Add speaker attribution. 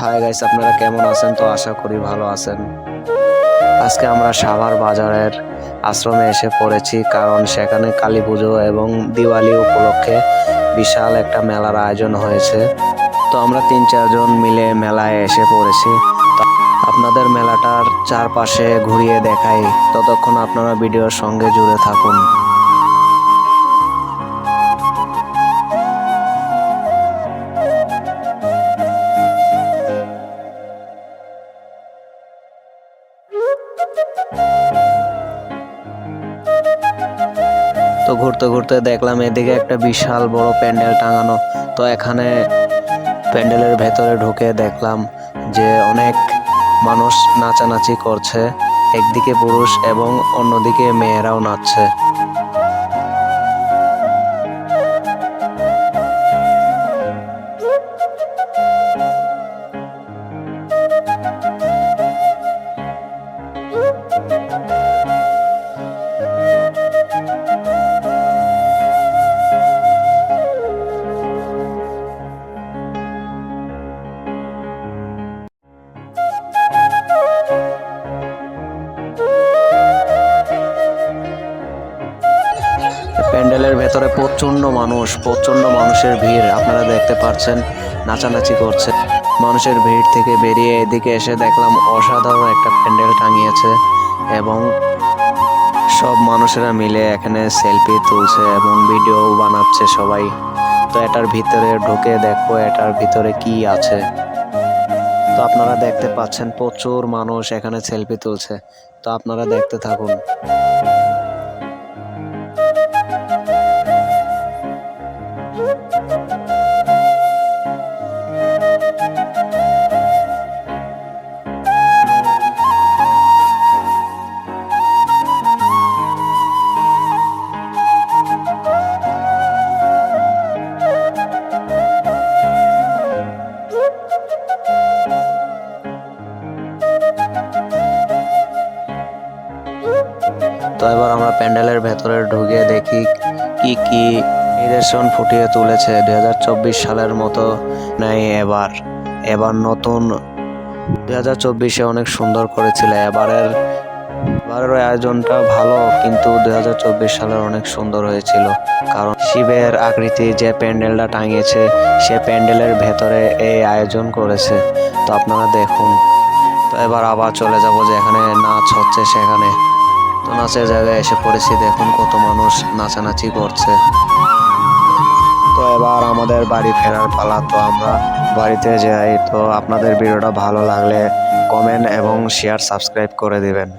Speaker 1: Hi guys আপনারা কেমন আছেন? তো আশা করি ভালো আছেন। আজকে আমরা সাভার বাজারের আশ্রমে এসে পড়েছি, কারণ সেখানে কালী পুজো এবং দিওয়ালি উপলক্ষে বিশাল একটা মেলার আয়োজন হয়েছে। তো আমরা তিন চারজন মিলে মেলায় এসে পড়েছি। আপনাদের মেলাটার চারপাশে ঘুরিয়ে দেখাই। ততক্ষণ আপনারা ভিডিওর সঙ্গে জুড়ে থাকুন। তো ঘুরতে ঘুরতে দেখলাম এদিকে একটা বিশাল বড় প্যান্ডেল টাঙানো। তো এখানে প্যান্ডেলের ভেতরে ঢুকে দেখলাম যে অনেক মানুষ নাচানাচি করছে, একদিকে পুরুষ এবং অন্যদিকে মেয়েরাও নাচছে। ভেতরে প্রচণ্ড মানুষ প্রচণ্ড মানুষের ভিড়। আপনারা দেখতে পাচ্ছেন, নাচানাচি করছে। মানুষের ভিড় থেকে বেরিয়ে এদিকে এসে দেখলাম অসাধারণ একটা প্যান্ডেল টাঙিয়েছে এবং সব মানুষেরা মিলে এখানে সেলফি তুলছে এবং ভিডিও বানাচ্ছে সবাই। তো এটার ভিতরে ঢুকে দেখব এটার ভিতরে কি আছে। তো আপনারা দেখতে পাচ্ছেন প্রচুর মানুষ এখানে সেলফি তুলছে। তো আপনারা দেখতে থাকুন। তো এবার আমরা প্যান্ডেলের ভেতরে ঢুকে দেখি কি কি নিদর্শন ফুটিয়ে তুলেছে দু হাজার চব্বিশ সালের মতো নাই এবার। এবার নতুন দুই হাজার চব্বিশে অনেক সুন্দর করেছিল। এবারের এবারের আয়োজনটা ভালো, কিন্তু দুই হাজার চব্বিশ সালের অনেক সুন্দর হয়েছিল। কারণ শিবের আকৃতি যে প্যান্ডেলটা টাঙিয়েছে, সে প্যান্ডেলের ভেতরে এই আয়োজন করেছে। তো আপনারা দেখুন। তো এবার আবার চলে যাব যেখানে নাচ হচ্ছে সেখানে। তো নাচের জায়গায় এসে পড়েছি, দেখুন কত মানুষ নাচানাচি করছে। তো এবার আমাদের বাড়ি ফেরার পালা তো আমরা বাড়িতে যাই। তো আপনাদের ভিডিওটা ভালো লাগলে কমেন্ট এবং শেয়ার সাবস্ক্রাইব করে দিবেন।